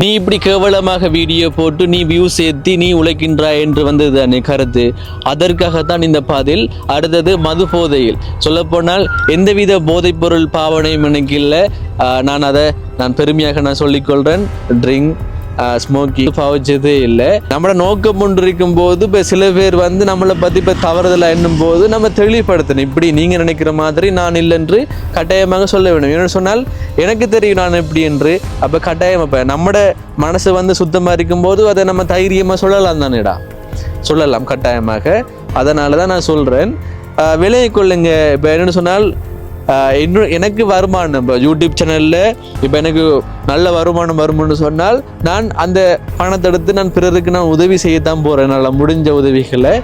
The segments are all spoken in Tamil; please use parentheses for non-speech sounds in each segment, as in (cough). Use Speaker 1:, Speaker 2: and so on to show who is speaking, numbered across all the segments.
Speaker 1: நீ இப்படி கேவலமாக வீடியோ போட்டு நீ வியூஸ் ஏற்றி நீ உழைக்கின்றாய் என்று வந்தது தானே கருத்து. அதற்காகத்தான் இந்த பதில் அடுத்தது மது போதையில். சொல்லப்போனால் எந்தவித போதைப் பொருள் பாவனையும் எனக்கு இல்லை. நான் அதை நான் பெருமையாக நான் சொல்லிக்கொள்கிறேன் ட்ரிங்க் ஸ்மோக்கி பாவிச்சதே இல்லை. நம்மளோட நோக்கம் ஒன்று இருக்கும் போது இப்போ சில பேர் வந்து நம்மளை பற்றி இப்போ தவறுதலாக எண்ணும் போது நம்ம தெளிவுபடுத்தணும். இப்படி நீங்கள் நினைக்கிற மாதிரி நான் இல்லை என்று கட்டாயமாக சொல்ல வேண்டும். என்ன சொன்னால் எனக்கு தெரியும் நான் எப்படி என்று. அப்போ கட்டாயம் இப்போ நம்மட மனசு வந்து சுத்தமாக இருக்கும்போது அதை நம்ம தைரியமாக சொல்லலாம் தானேடா. சொல்லலாம் கட்டாயமாக. அதனால தான் நான் சொல்கிறேன் விலையை கொள்ளுங்க. இப்போ என்னென்னு சொன்னால் இன்னும் எனக்கு வருமானம். இப்போ யூடியூப் சேனலில் இப்போ எனக்கு நல்ல வருமானம் வரும்னு சொன்னால் நான் அந்த பணத்தை எடுத்து நான் பிறருக்கு நான் உதவி செய்யத்தான் போகிறேன் நல்லா முடிஞ்ச உதவிகளை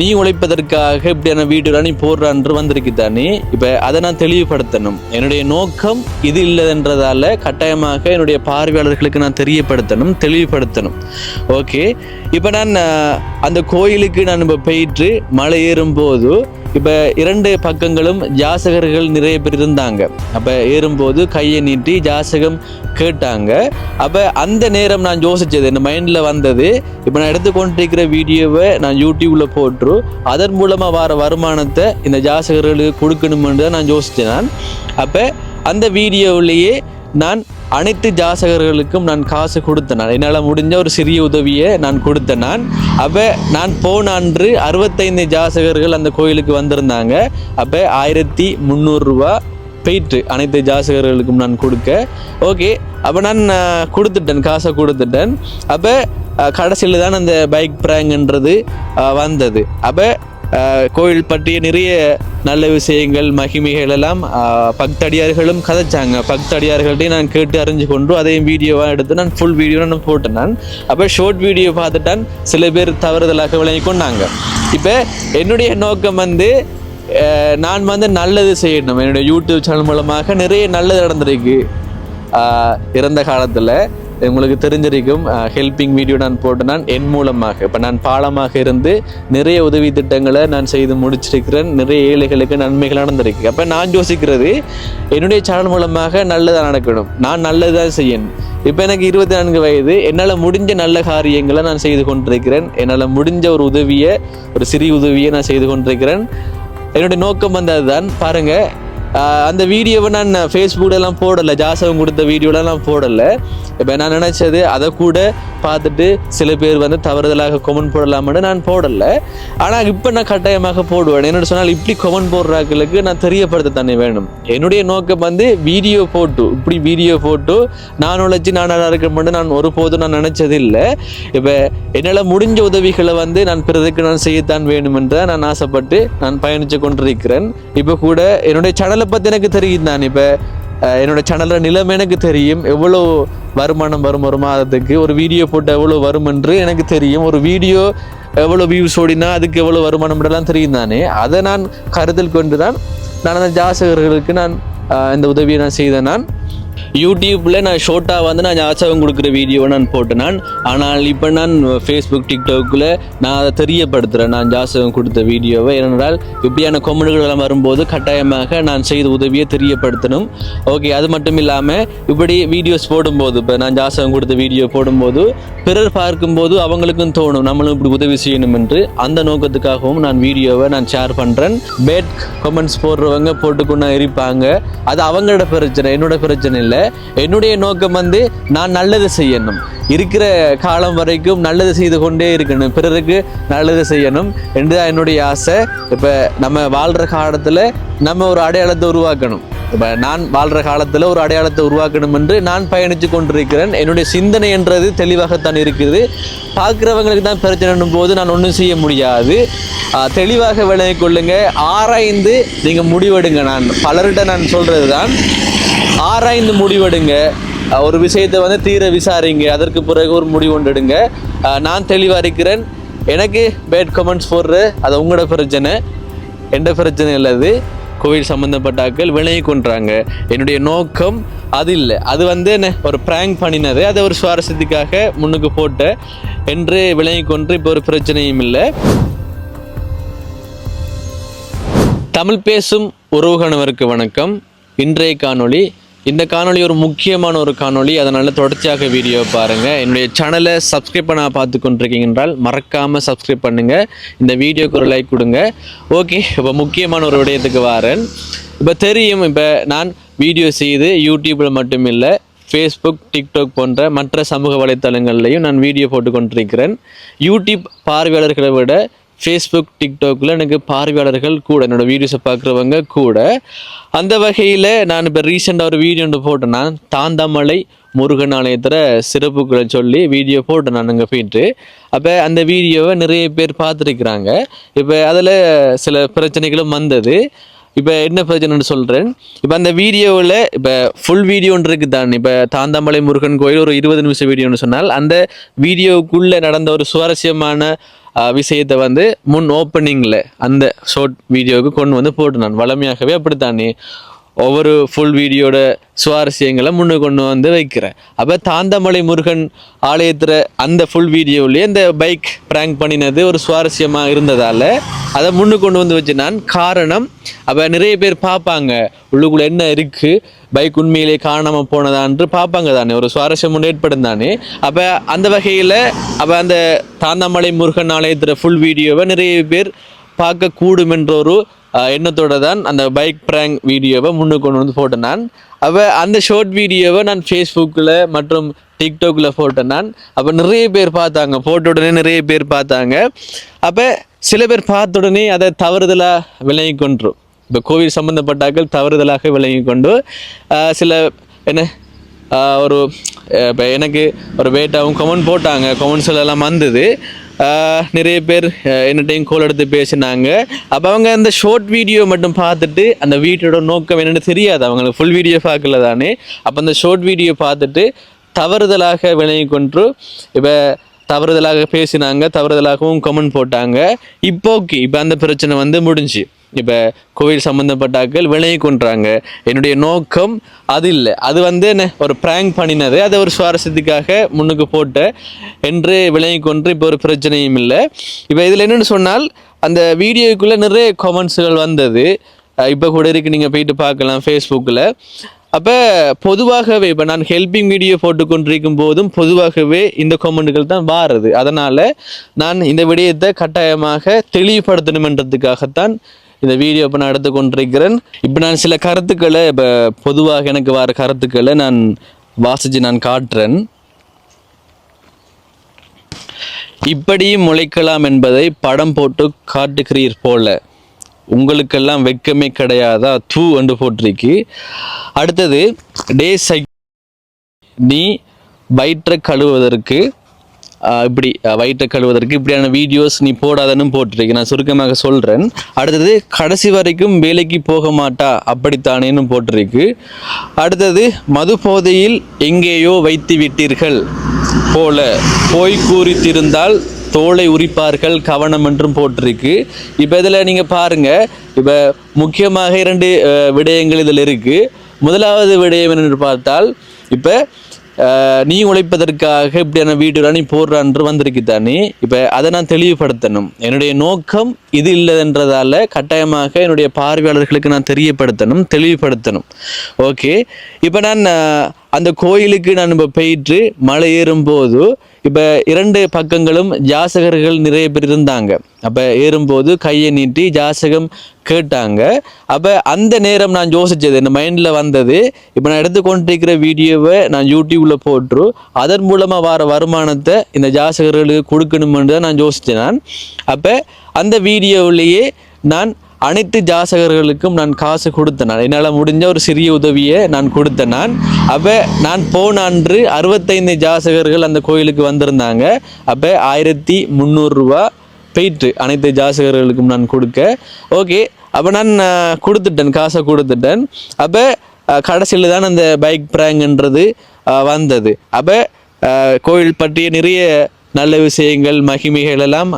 Speaker 1: நீ உழைப்பதற்காக இப்படியான வீடியோலாம் நீ போடுறான்று வந்திருக்கு தானே. இப்போ அதை நான் தெளிவுபடுத்தணும். என்னுடைய நோக்கம் இது இல்லைன்றதால கட்டாயமாக என்னுடைய பார்வையாளர்களுக்கு நான் தெரியப்படுத்தணும் தெளிவுபடுத்தணும். ஓகே இப்போ நான் அந்த கோயிலுக்கு நான் இப்போ போயிட்டு மலை ஏறும்போது இப்போ இரண்டு பக்கங்களும் ஜாசகர்கள் நிறைய பேர் இருந்தாங்க. அப்போ ஏறும்போது கையை நீட்டி ஜாசகம் கேட்டாங்க. அப்போ அந்த நேரம் நான் யோசித்தது என் மைண்டில் வந்தது இப்போ நான் எடுத்துக்கொண்டிருக்கிற வீடியோவை நான் யூடியூப்பில் போட்டு அதன் மூலமாக வர வருமானத்தை இந்த ஜாசகர்களுக்கு கொடுக்கணுமென்று தான் நான் யோசித்தேன் நான். அப்போ அந்த வீடியோவிலேயே நான் அனைத்து ஜாசகர்களுக்கும் நான் காசு கொடுத்தேன் நான் என்னால் முடிஞ்ச ஒரு சிறிய உதவியை நான் கொடுத்தேன் நான் அப்போ நான் போன அன்று அறுபத்தைந்து ஜாசகர்கள் அந்த கோயிலுக்கு வந்திருந்தாங்க. அப்போ ஆயிரத்தி முந்நூறுரூவா போயிட்டு அனைத்து ஜாசகர்களுக்கும் நான் கொடுக்க. ஓகே அப்போ நான் கொடுத்துட்டேன் காசை கொடுத்துட்டேன். அப்போ கடைசியில் தான் அந்த பைக் ப்ராங்க்ன்றது வந்தது. அப்போ கோயில் பற்றிய நிறைய நல்ல விஷயங்கள் மகிமைகள் எல்லாம் பக்தடியார்களும் கதைச்சாங்க. பக்தடியார்கள்ட்டையும் நான் கேட்டு அறிஞ்சு கொண்டு அதையும் வீடியோவாக எடுத்து நான் ஃபுல் வீடியோ நான் போட்டேன் நான். அப்போ ஷார்ட் வீடியோ பார்த்துட்டான் சில பேர் தவறுதலாக விளங்கி கொண்டாங்க. இப்போ என்னுடைய நோக்கம் வந்து நான் வந்து நல்லது செய்யணும். என்னுடைய யூடியூப் சேனல் மூலமாக நிறைய நல்லது நடந்திருக்கு. இறந்த காலத்தில். உங்களுக்கு தெரிஞ்சிருக்கும் ஹெல்பிங் வீடியோ நான் போட்டு நான் என் மூலமாக. இப்போ நான் பாலமாக இருந்து நிறைய உதவி திட்டங்களை நான் செய்து முடிச்சிருக்கிறேன். நிறைய ஏழைகளுக்கு நன்மைகள் நடந்திருக்கு. அப்போ நான் யோசிக்கிறது என்னுடைய சேனல் மூலமாக நல்லதாக நடக்கணும். நான் நல்லதாக செய்யணும். இப்போ எனக்கு இருபத்தி நான்கு வயது. என்னால் முடிஞ்ச நல்ல காரியங்களை நான் செய்து கொண்டிருக்கிறேன். என்னால் முடிஞ்ச ஒரு உதவியை ஒரு சிறிய உதவியை நான் செய்து கொண்டிருக்கிறேன். என்னுடைய நோக்கம் வந்து அதுதான் பாருங்கள் அந்த வீடியோவை நான் ஃபேஸ்புக்கிலலாம் போடலை. ஜாசகம் கொடுத்த வீடியோலாம் நான் போடலை. இப்போ நான் நினச்சது அதை கூட பார்த்துட்டு சில பேர் வந்து தவறுதலாக கொமெண்ட் போடலாம்னு நான் போடலை. ஆனால் இப்போ நான் கட்டாயமாக போடுவேன். என்னோட சொன்னால் இப்படி கொமெண்ட் போடுறாக்களுக்கு நான் தெரியப்படுத்த தானே வேணும். என்னுடைய நோக்கம் வந்து வீடியோ போட்டு இப்படி வீடியோ போட்டு நான் உழைச்சி நான் நல்லா இருக்க மட்டும் நான் ஒருபோதும் நான் நினச்சது இல்லை இப்போ என்னால் முடிஞ்ச உதவிகளை வந்து நான் பிறருக்கு நான் செய்யத்தான் வேணும் என்று நான் ஆசைப்பட்டு நான் பயணித்து கொண்டிருக்கிறேன். இப்போ கூட என்னுடைய சேனல் பற்றி எனக்கு தெரியும் நான் இப்போ என்னோட சேனலில் நிலைமை எனக்கு தெரியும். எவ்வளோ வருமானம் வரும் ஒரு மாதத்துக்கு? ஒரு வீடியோ போட்டு எவ்வளோ வரும் என்று எனக்கு தெரியும். ஒரு வீடியோ எவ்வளோ வியூஸ் ஓடினா அதுக்கு எவ்வளோ வருமானம் எல்லாம் தெரியும் தானே? அதை நான் கருத்தில் கொண்டு தான் நான் அந்த ஜாசகர்களுக்கு நான் இந்த உதவியை நான் செய்தேன். நான் யூடியூப்பில் நான் ஷோட்டாக வந்து நான் ஜாசகம் கொடுக்குற வீடியோவை நான் போட்டேன். நான் ஆனால் இப்போ நான் ஃபேஸ்புக் டிக்டாக்கில் நான் அதை தெரியப்படுத்துகிறேன் நான் ஜாசகம் கொடுத்த வீடியோவை ஏனென்றால் இப்படியான கொமெண்டுகள் வரும்போது கட்டாயமாக நான் செய்த உதவியை தெரியப்படுத்தணும். ஓகே அது மட்டும் இல்லாமல் இப்படி வீடியோஸ் போடும்போது இப்போ நான் ஜாசகம் கொடுத்த வீடியோ போடும்போது பிறர் பார்க்கும்போது அவங்களுக்கும் தோணும் நம்மளும் இப்படி உதவி செய்யணும் என்று. அந்த நோக்கத்துக்காகவும் நான் வீடியோவை நான் ஷேர் பண்ணுறேன் பேட் கமெண்ட்ஸ் போடுறவங்க போட்டுக்கொண்டு இருப்பாங்க. அது அவங்களோட பிரச்சனை என்னோட பிரச்சனை இல்லை. என்னுடைய நோக்கம் வந்து நான் நல்லது செய்யணும். இருக்கிற காலம் வரைக்கும் நல்லது செய்து கொண்டே இருக்கணும். பிறருக்கு நல்லது செய்யணும் என்றுதான் என்னுடைய ஆசை. இப்போ நம்ம வாழ்கிற காலத்தில் நம்ம ஒரு அடையாளத்தை உருவாக்கணும். இப்போ நான் வாழ்கிற காலத்தில் ஒரு அடையாளத்தை உருவாக்கணும் என்று நான் பயணித்து கொண்டிருக்கிறேன். என்னுடைய சிந்தனை என்றது தெளிவாகத்தான் இருக்குது பார்க்குறவங்களுக்கு தான் பிரச்சனைன்னும் போது நான் ஒன்றும் செய்ய முடியாது. தெளிவாக விளங்கிக் கொள்ளுங்க. ஆராய்ந்து நீங்கள் முடிவெடுங்க. நான் பலர்கிட்ட நான் சொல்கிறது தான் ஆராய்ந்து முடிவெடுங்க. ஒரு விஷயத்தை வந்து தீர விசாரிங்க. அதற்கு பிறகு ஒரு முடிவு ஒன்று எடுங்க. நான் தெளிவாக இருக்கிறேன். எனக்கு பேட் கமெண்ட்ஸ் போடுற அது உங்களோட பிரச்சனை. எந்த பிரச்சனை இல்லாது கோவில் சம்மந்தப்பட்டாக்கள் விலையை கொன்றாங்க. என்னுடைய நோக்கம் அது இல்லை. அது வந்து என்ன ஒரு ப்ராங்க் பண்ணினது. அதை ஒரு சுவாரஸ்யத்துக்காக முன்னுக்கு போட்ட என்று விலையை கொன்று இப்போ ஒரு பிரச்சனையும் இல்லை. தமிழ் பேசும் உறவுகணவருக்கு வணக்கம். இன்றைய காணொளி இந்த காணொளி ஒரு முக்கியமான ஒரு காணொளி. அதனால் தொடர்ச்சியாக வீடியோ பாருங்கள் என்னுடைய சேனலை சப்ஸ்கிரைப் பண்ண பார்த்து கொண்டிருக்கீங்க என்றால் மறக்காமல் சப்ஸ்கிரைப் பண்ணுங்கள் இந்த வீடியோக்கு ஒரு லைக் கொடுங்க. ஓகே இப்போ முக்கியமான ஒரு விடயத்துக்கு வரேன். இப்போ தெரியும் இப்போ நான் வீடியோ செய்து யூடியூப்பில் மட்டும் இல்லை ஃபேஸ்புக் டிக்டாக் போன்ற மற்ற சமூக வலைத்தளங்கள்லையும் நான் வீடியோ போட்டு கொண்டிருக்கிறேன். யூடியூப் பார்வையாளர்களை விட ஃபேஸ்புக் டிக்டாக்கில் எனக்கு பார்வையாளர்கள் கூட என்னோட வீடியோஸை பார்க்குறவங்க கூட. அந்த வகையில் நான் இப்போ ரீசெண்டாக ஒரு வீடியோ ஒன்று போட்டேன்னா தாந்தாமலை முருகன் ஆலயத்தில் சிறப்புகளை சொல்லி வீடியோ போட்டேன் நான் அங்கே போயிட்டு. அப்போ அந்த வீடியோவை நிறைய பேர் பார்த்துருக்குறாங்க. இப்போ அதில் சில பிரச்சனைகளும் வந்தது. இப்போ என்ன பிரச்சனைன்னு சொல்கிறேன் இப்போ அந்த வீடியோவில் இப்போ ஃபுல் வீடியோன்னு இருக்குது தான் இப்போ தாந்தாமலை முருகன் கோயில் ஒரு இருபது நிமிஷம் வீடியோன்னு சொன்னால் அந்த வீடியோவுக்குள்ளே நடந்த ஒரு சுவாரஸ்யமான விஷயத்தை வந்து முன் ஓப்பனிங்கில் அந்த ஷார்ட் வீடியோவுக்கு கொண்டு வந்து போட்டு நான் வளமையாகவே அப்படித்தானே? ஒவ்வொரு ஃபுல் வீடியோட சுவாரஸ்யங்களை முன்னுக்கு கொண்டு வந்து வைக்கிறேன். அப்போ தாந்தமலை முருகன் ஆலயத்தில் அந்த ஃபுல் வீடியோவிலேயே இந்த பைக் ப்ராங்க் பண்ணினது ஒரு சுவாரஸ்யமாக இருந்ததால் அதை முன்னுக்கு கொண்டு வந்து வச்சு நான் காரணம். அப்போ நிறைய பேர் பார்ப்பாங்க உள்ளுக்குள்ளே என்ன இருக்குது பைக் உண்மையிலே காணாமல் போனதான்று பார்ப்பாங்க தானே ஒரு சுவாரஸ்யம் ஒன்று ஏற்படும் தானே? அப்போ அந்த வகையில் அப்போ அந்த தாந்தமலை முருகன் ஆலயத்தில் ஃபுல் வீடியோவை நிறைய பேர் பார்க்கக்கூடும் என்ற ஒரு எண்ணத்தோடு தான் அந்த பைக் ப்ராங்க் வீடியோவை முன்னு கொண்டு வந்து போட்டேன் நான் அப்போ அந்த ஷார்ட் வீடியோவை நான் ஃபேஸ்புக்கில் மற்றும் டிக்டாக்கில் போட்டேன் நான் அப்போ நிறைய பேர் பார்த்தாங்க. போட்ட உடனே நிறைய பேர் பார்த்தாங்க. அப்போ சில பேர் பார்த்த உடனே அதை தவறுதலாக விளங்கி கொண்டு இப்போ கோவில் சம்மந்தப்பட்டாக்கள் தவறுதலாக விளங்கி கொண்டு சில என்ன ஒரு இப்போ எனக்கு ஒரு வேட்டாவும் கமெண்ட் போட்டாங்க. கமெண்ட்ஸ் எல்லாம் வந்தது. நிறைய பேர் என்னட்டையும் கோல் எடுத்து பேசினாங்க. அப்போ அவங்க அந்த ஷார்ட் வீடியோ மட்டும் பார்த்துட்டு அந்த வீட்டோட நோக்கம் என்னென்னு தெரியாது. அவங்களுக்கு ஃபுல் வீடியோ பார்க்கல தானே. அப்போ அந்த ஷார்ட் வீடியோ பார்த்துட்டு தவறுதலாக விளங்கி கொண்டு இப்போ தவறுதலாக பேசினாங்க தவறுதலாகவும் கமெண்ட் போட்டாங்க. இப்போ ஓகே இப்போ அந்த பிரச்சனை வந்து முடிஞ்சு. இப்போ கோவில் சம்மந்தப்பட்டாக்கள் விளைய கொண்டுறாங்க என்னுடைய நோக்கம் அது இல்லை. அது வந்து என்ன? ஒரு ப்ராங்க் பண்ணினது. அதை ஒரு சுவாரஸ்யத்துக்காக முன்னுக்கு போட்ட என்று விளைய கொன்று இப்போ ஒரு பிரச்சனையும் இல்லை. இப்போ இதில் என்னென்னு சொன்னால் அந்த வீடியோக்குள்ளே நிறைய கமெண்ட்ஸுகள் வந்தது. இப்போ கூட இருக்கு. நீங்கள் போயிட்டு பார்க்கலாம் ஃபேஸ்புக்கில் அப்போ பொதுவாகவே இப்போ நான் ஹெல்பிங் வீடியோ போட்டு கொண்டிருக்கும் போதும் பொதுவாகவே இந்த கமெண்ட்டுகள் தான் வாருது. அதனால் நான் இந்த விடயத்தை கட்டாயமாக தெளிவுபடுத்தணுமென்றதுக்காகத்தான் இந்த வீடியோ இப்போ நான் எடுத்துக்கொண்டிருக்கிறேன். இப்போ நான் சில கருத்துக்களை இப்போ பொதுவாக எனக்கு வர கருத்துக்களை நான் வாசித்து நான் காட்டுறேன். இப்படியும் முளைக்கலாம் என்பதை படம் போட்டு காட்டுகிறீர் போல. உங்களுக்கெல்லாம் வெக்கமே கிடையாதா? தூ என்று போட்டிருக்கு. அடுத்தது டே சை நீ வயிற்றை கழுவுவதற்கு இப்படி வயிற்றை கழுவதற்கு இப்படியான வீடியோஸ் நீ போடாதன்னு போட்டிருக்கேன் நான் சுருக்கமாக சொல்கிறேன் அடுத்தது கடைசி வரைக்கும் வேலைக்கு போக மாட்டா அப்படித்தானேன்னு போட்டிருக்கு அடுத்தது மது போதையில் எங்கேயோ வைத்து விட்டீர்கள் போல போய் கூறித்திருந்தால் தோலை உரிப்பார்கள் கவனம் என்றும் போட்டிருக்கு இப்போ இதில் நீங்கள் பாருங்கள் இப்போ முக்கியமாக இரண்டு விடயங்கள் இதில் இருக்குது முதலாவது விடயம் என்று பார்த்தால் இப்போ நீ உழைப்பதற்காக இப்படியான வீடியோ நீ போடுறான்று வந்திருக்கு தானே இப்போ அதை நான் தெளிவுபடுத்தணும். என்னுடைய நோக்கம் இது இல்லைன்றதால கட்டாயமாக என்னுடைய பார்வையாளர்களுக்கு நான் தெரியப்படுத்தணும் தெளிவுபடுத்தணும். ஓகே இப்போ நான் அந்த கோயிலுக்கு நான் இப்போ போயிட்டு மலை ஏறும்போது இப்போ இரண்டு பக்கங்களும் ஜாசகர்கள் நிறைய பேர் இருந்தாங்க. அப்போ ஏறும்போது கையை நீட்டி ஜாசகம் கேட்டாங்க. அப்போ அந்த நேரம் நான் யோசித்தது என் மைண்டில் வந்தது. இப்போ நான் எடுத்துக்கொண்டிருக்கிற வீடியோவை நான் யூடியூப்பில் போட்டு அதன் மூலமாக வர வருமானத்தை இந்த ஜாசகர்களுக்கு கொடுக்கணுமென்று தான் நான் யோசித்தேன் நான் அப்போ அந்த வீடியோவிலேயே நான் அனைத்து ஜாசகர்களுக்கும் நான் காசு கொடுத்தேன் நான் என்னால் முடிஞ்ச ஒரு சிறிய உதவியை நான் கொடுத்தேன் நான் அப்போ நான் போன அன்று அறுபத்தைந்து ஜாசகர்கள் அந்த கோயிலுக்கு வந்திருந்தாங்க. அப்போ ஆயிரத்தி முந்நூறுரூவா போயிட்டு அனைத்து ஜாசகர்களுக்கும் நான் கொடுக்க. ஓகே அப்போ நான் கொடுத்துட்டேன் காசை கொடுத்துட்டேன். அப்போ கடைசியில் தான் அந்த பைக் ப்ராங்க்ன்றது வந்தது. அப்போ கோயில் பற்றிய நிறைய நல்ல விஷயங்கள் மகிமைகள் எல்லாம்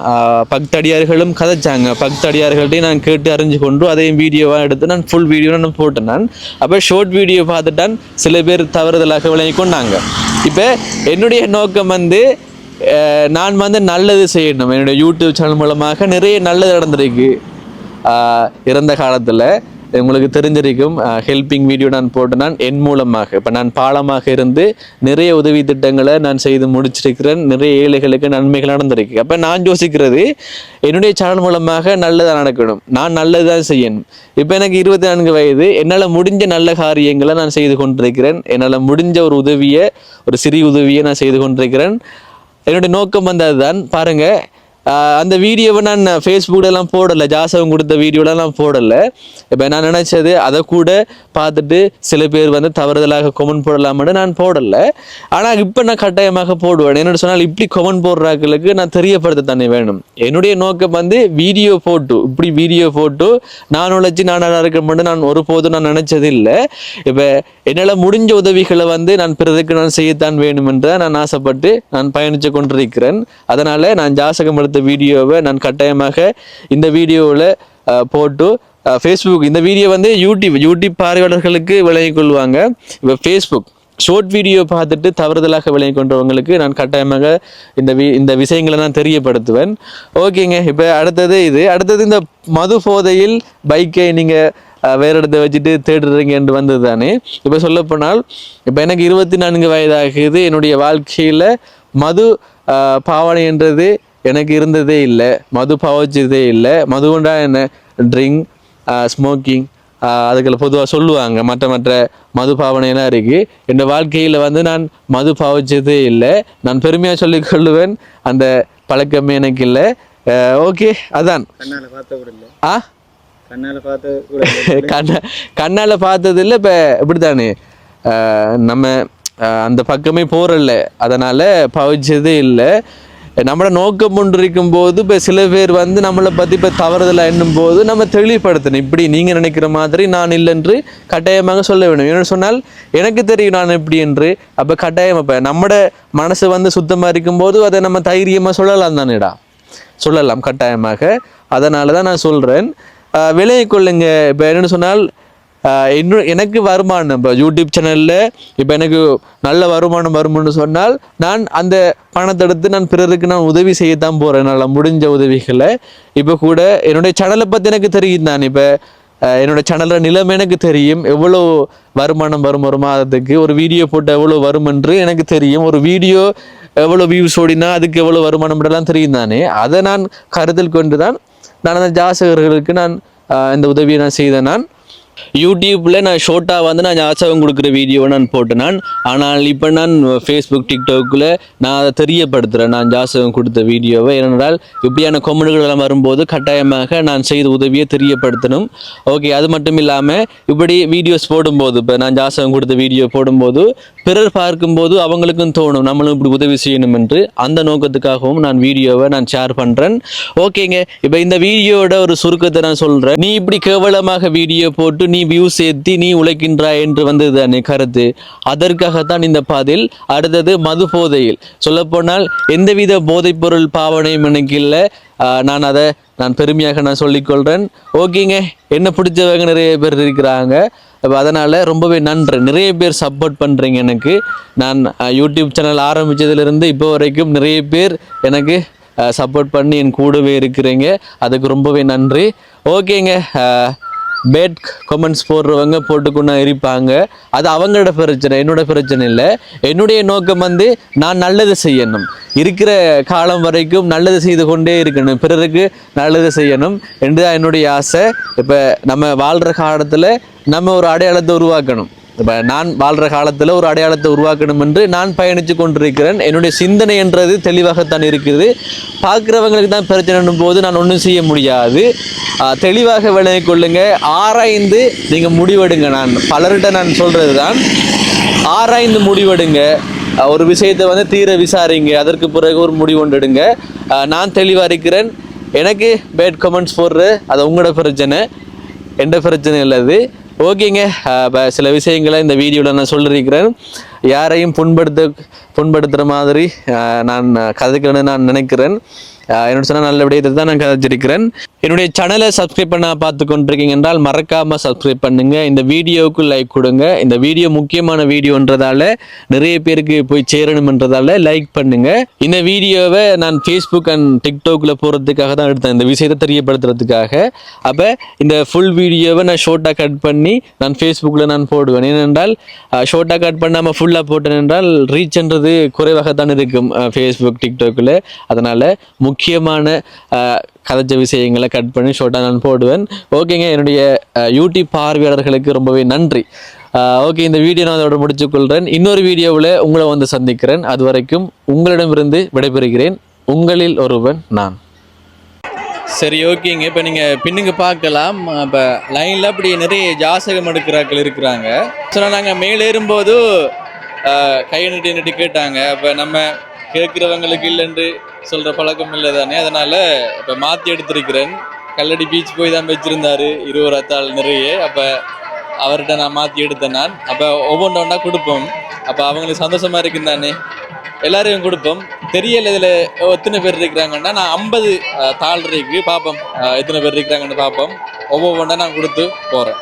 Speaker 1: பக்தடியார்களும் கதைச்சாங்க. பக்தடியார்கள்ட்டையும் நான் கேட்டு அறிஞ்சு கொண்டு அதையும் வீடியோவாக எடுத்து நான் ஃபுல் வீடியோ நான் போட்டேன் நான். அப்போ ஷார்ட் வீடியோ பார்த்துட்டான் சில பேர் தவறுதலாக விளங்கி கொண்டாங்க. இப்போ என்னுடைய நோக்கம் வந்து நான் வந்து நல்லது செய்யணும். என்னுடைய யூடியூப் சேனல் மூலமாக நிறைய நல்லது நடந்திருக்கு. இறந்த காலத்தில். உங்களுக்கு தெரிஞ்சிருக்கும் ஹெல்பிங் வீடியோ நான் போட்டு நான் என் மூலமாக. இப்போ நான் பாலமாக இருந்து நிறைய உதவி திட்டங்களை நான் செய்து முடிச்சிருக்கிறேன். நிறைய ஏழைகளுக்கு நன்மைகள் நடந்திருக்கு. அப்போ நான் யோசிக்கிறது என்னுடைய சேனல் மூலமாக நல்லதாக நடக்கணும். நான் நல்லதுதான் செய்யணும். இப்போ எனக்கு இருபத்தி நான்கு வயது. என்னால் முடிஞ்ச நல்ல காரியங்களை நான் செய்து கொண்டிருக்கிறேன். என்னால் முடிஞ்ச ஒரு உதவியை ஒரு சிறிய உதவியை நான் செய்து கொண்டிருக்கிறேன். என்னுடைய நோக்கம் வந்து அதுதான் பாருங்கள் அந்த வீடியோவை நான் ஃபேஸ்புக்கிலலாம் போடலை. ஜாசகம் கொடுத்த வீடியோலாம் போடலை. இப்போ நான் நினச்சது அதை கூட பார்த்துட்டு சில பேர் வந்து தவறுதலாக கொமெண்ட் போடலாம்னு நான் போடலை. ஆனால் இப்போ நான் கட்டாயமாக போடுவேன். என்னோட சொன்னால் இப்படி கொமெண்ட் போடுறாக்களுக்கு நான் தெரியப்படுத்த தானே வேணும். என்னுடைய நோக்கம் வந்து வீடியோ போட்டு இப்படி வீடியோ போட்டு நான் உழைச்சி நான் நல்லா இருக்க மட்டும் நான் ஒருபோதும் நான் நினச்சது இல்லை இப்போ என்னால் முடிஞ்ச உதவிகளை வந்து நான் பிறருக்கு நான் செய்யத்தான் வேணும் என்று நான் ஆசைப்பட்டு நான் பயணித்து கொண்டிருக்கிறேன். அதனால் நான் ஜாசகம் எடுத்து வீடியோவை நான் கட்டாயமாக இந்த வீடியோவில் போட்டு ஃபேஸ்புக் இந்த வீடியோ வந்து யூடியூப் யூடியூப் பார்வையாளர்களுக்கு விளங்கிக் கொள்வாங்க. இப்போ ஃபேஸ்புக் ஷார்ட் வீடியோ பார்த்துட்டு தவறுதலாக விளங்கி கொண்டவங்களுக்கு நான் கட்டாயமாக இந்த வி இந்த விஷயங்களை நான் தெரியப்படுத்துவேன். ஓகேங்க இப்போ அடுத்தது இது. அடுத்தது இந்த மது போதையில் பைக்கை நீங்கள் வேற இடத்த வச்சுட்டு தேடுறீங்கன்னு வந்தது தானே. இப்போ சொல்லப்போனால் இப்போ எனக்கு இருபத்தி நான்கு வயதாகுது. என்னுடைய வாழ்க்கையில் மது பாவனை என்றது எனக்கு இருந்ததே இல்லை. மது பாவச்சதே இல்லை. மதுண்டா என்ன? ட்ரிங்க் ஸ்மோக்கிங் அதுக்கெல்லாம் பொதுவாக சொல்லுவாங்க. மற்ற மற்ற மது பாவனையெல்லாம் இருக்கு. என் வாழ்க்கையில் வந்து நான் மது பாவிச்சதே இல்லை. நான் பெருமையாக சொல்லிக் கொள்ளுவேன். அந்த பழக்கமே எனக்கு இல்லை. ஓகே அதான். ஆ? கண்ண (laughs) கண்ணால் பார்த்தது இல்லை. இப்போ இப்படித்தானே? அஹ் நம்ம அந்த பக்கமே போறல அதனால் பவிச்சதே இல்லை. நம்மளை நோக்கம் ஒன்று போது இப்போ சில பேர் வந்து நம்மளை பற்றி இப்போ தவறுதலாக எண்ணும் போது நம்ம தெளிவுபடுத்தணும். இப்படி நீங்கள் நினைக்கிற மாதிரி நான் இல்லைன்று கட்டாயமாக சொல்ல வேண்டும். என்ன சொன்னால் எனக்கு தெரியும் நான் எப்படி என்று. அப்போ கட்டாயம் இப்போ நம்மட மனசு வந்து சுத்தமாக இருக்கும்போது அதை நம்ம தைரியமாக சொல்லலாம் தானேடா. சொல்லலாம் கட்டாயமாக. அதனால தான் நான் சொல்கிறேன் விலையை கொள்ளுங்க இப்போ என்னென்னு சொன்னால் இன்னும் எனக்கு வருமானம். இப்போ யூடியூப் சேனலில் இப்போ எனக்கு நல்ல வருமானம் வரும்னு சொன்னால் நான் அந்த பணத்தை எடுத்து நான் பிறருக்கு நான் உதவி செய்யத்தான் போகிறேன் நல்லா முடிஞ்ச உதவிகளை. இப்போ கூட என்னுடைய சேனலை பற்றி எனக்கு தெரியும் தான். இப்போ என்னோடய என்னோட சேனலில் நிலைமை எனக்கு தெரியும். எவ்வளோ வருமானம் வரும் ஒரு மாதத்துக்கு? ஒரு வீடியோ போட்டு எவ்வளோ வரும் என்று எனக்கு தெரியும். ஒரு வீடியோ எவ்வளோ வியூஸ் ஓடினா அதுக்கு எவ்வளோ வருமானம் எல்லாம் தெரியும் தானே. அதை நான் கருத்தில் கொண்டு தான் நான் அந்த ஜாசகர்களுக்கு நான் இந்த உதவியை நான் செய்தேன். நான் யூடியூப்பில் நான் ஷோட்டாக வந்து நான் ஜாசகம் கொடுக்குற வீடியோவை நான் போட்டேன் நான் ஆனால் இப்போ நான் ஃபேஸ்புக் டிக்டாக்கில் நான் அதை தெரியப்படுத்துகிறேன் நான் ஜாசகம் கொடுத்த வீடியோவை ஏனென்றால் இப்படியான கொமெண்ட்கள் எல்லாம் வரும்போது கட்டாயமாக நான் செய்த உதவியை தெரியப்படுத்தணும். ஓகே அது மட்டும் இல்லாமல் இப்படி வீடியோஸ் போடும்போது இப்போ நான் ஜாசகம் கொடுத்த வீடியோ போடும்போது பிறர் பார்க்கும்போது அவங்களுக்கும் தோணும் நம்மளும் இப்படி உதவி செய்யணும் என்று. அந்த நோக்கத்துக்காகவும் நான் வீடியோவை நான் ஷேர் பண்ணுறேன் ஓகேங்க இப்போ இந்த வீடியோவோட ஒரு சுருக்கத்தை நான் சொல்கிறேன் நீ இப்படி கேவலமாக வீடியோ போட்டு நீ வியூஸ் ஏற்றி நீ உழைக்கின்றாய் என்று வந்தது தானே கருத்து. அதற்காகத்தான் இந்த பாதில் அடுத்தது மது போதையில். சொல்லப்போனால் எந்தவித போதைப் பொருள் பாவனையும் எனக்கு இல்லை. நான் அதை நான் பெருமையாக நான் சொல்லிக்கொள்கிறேன் ஓகேங்க என்ன பிடிச்சவங்க நிறைய பேர் இருக்கிறாங்க. அப்போ அதனால் ரொம்பவே நன்றி. நிறைய பேர் சப்போர்ட் பண்ணுறீங்க எனக்கு. நான் யூடியூப் சேனல் ஆரம்பித்ததுலேருந்து இப்போ வரைக்கும் நிறைய பேர் எனக்கு சப்போர்ட் பண்ணி என் கூடவே இருக்கிறீங்க. அதுக்கு ரொம்பவே நன்றி. ஓகேங்க பேட் கமெண்ட்ஸ் போடுறவங்க போட்டுக்கொண்டு இருப்பாங்க. அது அவங்களோட பிரச்சனை என்னோட பிரச்சனை இல்லை. என்னுடைய நோக்கம் வந்து நான் நல்லது செய்யணும். இருக்கிற காலம் வரைக்கும் நல்லது செய்து கொண்டே இருக்கணும். பிறருக்கு நல்லது செய்யணும் என்றுதான் என்னுடைய ஆசை. இப்போ நம்ம வாழ்கிற காலத்தில் நம்ம ஒரு அடையாளத்தை உருவாக்கணும். இப்போ நான் வாழ்கிற காலத்தில் ஒரு அடையாளத்தை உருவாக்கணும் என்று நான் பயணித்து கொண்டிருக்கிறேன். என்னுடைய சிந்தனை என்றது தெளிவாகத்தான் இருக்குது. பார்க்குறவங்களுக்கு தான் பிரச்சனைன்னும் போது நான் ஒன்றும் செய்ய முடியாது. தெளிவாக விளங்கிக் கொள்ளுங்க. ஆராய்ந்து நீங்கள் முடிவெடுங்க. நான் பலர்கிட்ட நான் சொல்கிறது தான் ஆராய்ந்து முடிவெடுங்க. ஒரு விஷயத்தை வந்து தீர விசாரிங்க. அதற்கு பிறகு ஒரு முடிவு ஒன்று எடுங்க. நான் தெளிவாக இருக்கிறேன். எனக்கு பேட் கமெண்ட்ஸ் போடுற அது உங்களோட பிரச்சனை. எந்த பிரச்சனை அது. ஓகேங்க. இப்போ சில விஷயங்களை இந்த வீடியோவில் நான் சொல்லியிருக்கிறேன் யாரையும் புண்படுத்த புண்படுத்துகிற மாதிரி நான் கதைக்கிறேன்னு நான் நினைக்கிறேன். என்னோட சொன்ன நல்ல விடயத்தை தான் நான் கதைச்சிருக்கிறேன். என்னுடைய சேனலை சப்ஸ்கிரைப் பண்ண பார்த்து கொண்டிருக்கீங்க என்றால் மறக்காமல் சப்ஸ்கிரைப் பண்ணுங்க. இந்த வீடியோவுக்கு லைக் கொடுங்க. இந்த வீடியோ முக்கியமான வீடியோன்றதால நிறைய பேருக்கு போய் சேரணும்ன்றதால லைக் பண்ணுங்க. இந்த வீடியோவை நான் ஃபேஸ்புக் அண்ட் டிக்டாக்ல போகிறதுக்காக தான் எடுத்தேன். இந்த விஷயத்தை தெரியப்படுத்துறதுக்காக. அப்போ இந்த ஃபுல் வீடியோவை நான் ஷோர்ட்டாக கட் பண்ணி நான் ஃபேஸ்புக்கில் நான் போடுவேன். ஏனென்றால் ஷோர்ட்டாக கட் பண்ணாமல் ஃபுல்லாக போட்டேன் என்றால் ரீச்ன்றது குறைவாகத்தான் இருக்கும் ஃபேஸ்புக் டிக்டாக்கில் அதனால் முக்கியமான கதைச்ச விஷயங்களை கட் பண்ணி ஷார்ட்டாக நான் போடுவேன். ஓகேங்க என்னுடைய யூடியூப் பார்வையாளர்களுக்கு ரொம்பவே நன்றி. ஓகே இந்த வீடியோ நான் அதோட முடிச்சுக்கொள்கிறேன் இன்னொரு வீடியோவில் உங்களை வந்து சந்திக்கிறேன். அது வரைக்கும் உங்களிடமிருந்து விடைபெறுகிறேன். உங்களில் ஒருவன் நான். சரி ஓகேங்க. இப்போ நீங்கள் பின்னுங்க பார்க்கலாம். இப்போ லைனில் அப்படி நிறைய ஜாசகம் எடுக்கிறாக்கள் இருக்கிறாங்க. ஸோ நாங்கள் மேலேறும்போது கை நட்டி நட்டி கேட்டாங்க. அப்போ நம்ம கேட்குறவங்களுக்கு இல்லைன்னு சொல்கிற பழக்கம் இல்லை தானே அதனால் இப்போ மாற்றி எடுத்திருக்கிறேன். கல்லடி பீச் போய் தான் வச்சுருந்தாரு இருவர் அத்தாள் நிறைய. அப்போ அவர்கிட்ட நான் மாற்றி எடுத்தேன் நான். அப்போ ஒவ்வொன்று ஒன்றா கொடுப்போம். அப்போ அவங்களுக்கு சந்தோஷமாக இருக்குன்னு தானே? எல்லாரையும் கொடுப்போம். தெரியல இதில் எத்தனை பேர் இருக்கிறாங்கன்னா நான் ஐம்பது தாள் இருக்கு. பார்ப்போம் எத்தனை பேர் இருக்கிறாங்கன்னு பார்ப்போம் ஒவ்வொன்றா நான் கொடுத்து போகிறேன்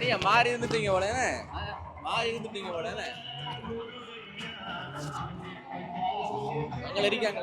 Speaker 1: நீங்க மாறி இருந்துட்டீங்க உடனே. மாறி இருந்துட்டீங்க உடனே. அங்கே இருக்காங்க